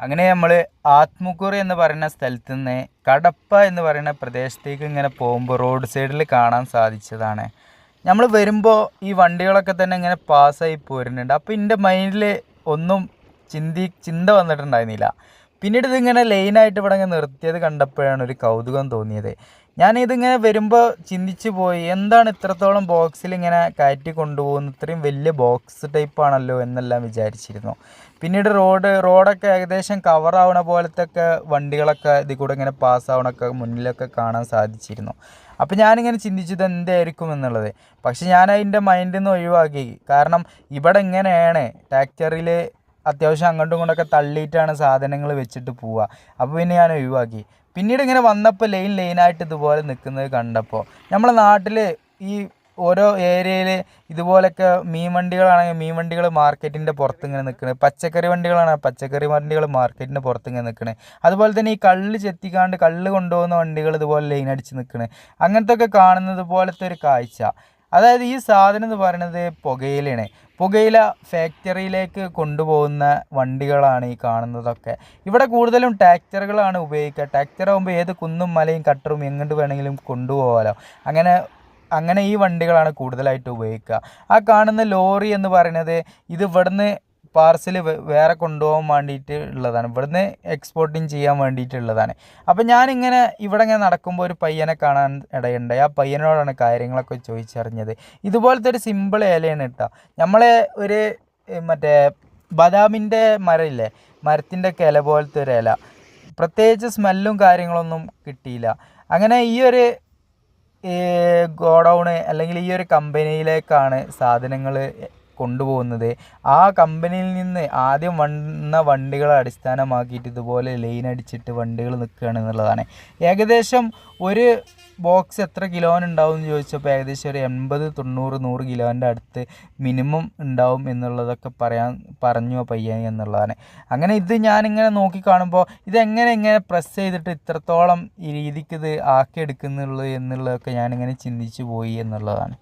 അങ്ങനെ നമ്മൾ ആത്മക്കുറി എന്ന് പറയുന്ന സ്ഥലത്ത് നിന്ന് കടപ്പ എന്ന് പറയുന്ന പ്രദേശത്തേക്ക് ഇങ്ങനെ പോകുമ്പോൾ റോഡ് സൈഡിൽ കാണാൻ സാധിച്ചതാണ്. നമ്മൾ വരുമ്പോൾ ഈ വണ്ടികളൊക്കെ തന്നെ ഇങ്ങനെ പാസ്സായി പോരുന്നുണ്ട്. അപ്പോൾ എന്റെ മൈൻഡിൽ ഒന്നും ചിന്തി ചിന്ത വന്നിട്ടുണ്ടായിരുന്നില്ല. പിന്നീട് ഇതിങ്ങനെ ലൈനായിട്ട് ഇവിടെ നിർത്തിയത് കണ്ടപ്പോഴാണ് ഒരു കൗതുകം തോന്നിയത്. ഞാനിതിങ്ങനെ വരുമ്പോൾ ചിന്തിച്ചു പോയി എന്താണ് ഇത്രത്തോളം ബോക്സിൽ ഇങ്ങനെ കയറ്റി കൊണ്ടുപോകുന്നത്? ഇത്രയും വലിയ ബോക്സ് ടൈപ്പ് ആണല്ലോ എന്നെല്ലാം വിചാരിച്ചിരുന്നു. പിന്നീട് റോഡ് റോഡൊക്കെ ഏകദേശം കവറാവണ പോലത്തെ ഒക്കെ വണ്ടികളൊക്കെ ഇതിൽ കൂടെ ഇങ്ങനെ പാസ്സാവണൊക്കെ മുന്നിലൊക്കെ കാണാൻ സാധിച്ചിരുന്നു. അപ്പോൾ ഞാനിങ്ങനെ ചിന്തിച്ചത് എന്തായിരിക്കും എന്നുള്ളത്. പക്ഷെ ഞാൻ അതിന്റെ മൈൻഡിൽ നിന്ന് ഒഴിവാക്കി. കാരണം ഇവിടെ ഇങ്ങനെയാണ്. ട്രാക്ടറിൽ അത്യാവശ്യം അങ്ങോട്ടും ഇങ്ങോട്ടൊക്കെ തള്ളിയിട്ടാണ് സാധനങ്ങൾ വെച്ചിട്ട് പോവുക. അപ്പോൾ പിന്നെ ഞാൻ ഒഴിവാക്കി. പിന്നീട് ഇങ്ങനെ വന്നപ്പോൾ ലൈൻ ലൈനായിട്ട് ഇതുപോലെ നിൽക്കുന്നത് കണ്ടപ്പോൾ നമ്മളെ നാട്ടിൽ ഈ ഓരോ ഏരിയയിൽ ഇതുപോലൊക്കെ മീൻ വണ്ടികളാണെങ്കിൽ മീൻ വണ്ടികൾ മാർക്കറ്റിന്റെ പുറത്ത് ഇങ്ങനെ നിൽക്കുന്നത് പച്ചക്കറി വണ്ടികളാണെങ്കിൽ പച്ചക്കറി വണ്ടികൾ മാർക്കറ്റിന്റെ പുറത്ത് ഇങ്ങനെ നിൽക്കുന്നത് അതുപോലെ തന്നെ ഈ കള്ള് ചെത്തിക്കാണ്ട് കള്ള് കൊണ്ടുപോകുന്ന വണ്ടികൾ ഇതുപോലെ ലൈൻ അടിച്ച് നിൽക്കുന്നത് അങ്ങനത്തെ ഒക്കെ കാണുന്നത് പോലത്തെ ഒരു കാഴ്ച. അതായത് ഈ സാധനം എന്ന് പറയുന്നത് പുകയിലാണ് പുകയില ഫാക്ടറിയിലേക്ക് കൊണ്ടുപോകുന്ന വണ്ടികളാണ് ഈ കാണുന്നതൊക്കെ. ഇവിടെ കൂടുതലും ട്രാക്ടറുകളാണ് ഉപയോഗിക്കുക. ട്രാക്ടർ ആകുമ്പോൾ ഏത് കുന്നും മലയും കട്ടറും എങ്ങോട്ട് വേണമെങ്കിലും കൊണ്ടുപോകാമല്ലോ അങ്ങനെ അങ്ങനെ ഈ വണ്ടികളാണ് കൂടുതലായിട്ട് ഉപയോഗിക്കുക. ആ കാണുന്ന ലോറി എന്ന് പറയുന്നത് ഇത് ഇവിടുന്ന് പാർസൽ വേറെ കൊണ്ടുപോകാൻ വേണ്ടിയിട്ട് ഉള്ളതാണ്. ഇവിടുന്ന് എക്സ്പോർട്ടിങ് ചെയ്യാൻ വേണ്ടിയിട്ടുള്ളതാണ് അപ്പം ഞാനിങ്ങനെ ഇവിടെ ഇങ്ങനെ നടക്കുമ്പോൾ ഒരു പയ്യനെ കാണാൻ ഇടയുണ്ടായി ആ പയ്യനോടാണ് കാര്യങ്ങളൊക്കെ ചോദിച്ചറിഞ്ഞത്. ഇതുപോലത്തെ ഒരു സിമ്പിൾ ഏലയാണ് കേട്ടോ. നമ്മളെ ഒരു മറ്റേ ബദാമിന്റെ മരമില്ലേ? മരത്തിന്റെ ഇല പോലത്തെ ഒരു ഇല. പ്രത്യേകിച്ച് സ്മെല്ലും കാര്യങ്ങളൊന്നും കിട്ടിയില്ല. അങ്ങനെ ഈ ഒരു ഗോഡൗണ് അല്ലെങ്കിൽ ഈ ഒരു കമ്പനിയിലേക്കാണ് സാധനങ്ങൾ കൊണ്ടുപോകുന്നത്. ആ കമ്പനിയിൽ നിന്ന് ആദ്യം വന്ന വണ്ടികളെ അടിസ്ഥാനമാക്കിയിട്ട് ഇതുപോലെ ലൈൻ അടിച്ചിട്ട് വണ്ടികൾ നിൽക്കുകയാണ് എന്നുള്ളതാണ്. ഏകദേശം ഒരു ബോക്സ് എത്ര കിലോന് ഉണ്ടാവും എന്ന് ചോദിച്ചപ്പോൾ ഏകദേശം ഒരു എൺപത് തൊണ്ണൂറ് നൂറ് കിലോന്റെ അടുത്ത് മിനിമം ഉണ്ടാവും എന്നുള്ളതൊക്കെ പറയാൻ പറഞ്ഞു പയ്യൻ എന്നുള്ളതാണ്. അങ്ങനെ ഇത് ഞാനിങ്ങനെ നോക്കി കാണുമ്പോൾ ഇതെങ്ങനെ ഇങ്ങനെ പ്രസ് ചെയ്തിട്ട് ഇത്രത്തോളം ഈ രീതിക്ക് ഇത് ആക്കിയെടുക്കുന്നുള്ളൂ എന്നുള്ളതൊക്കെ ഞാനിങ്ങനെ ചിന്തിച്ചു പോയി എന്നുള്ളതാണ്.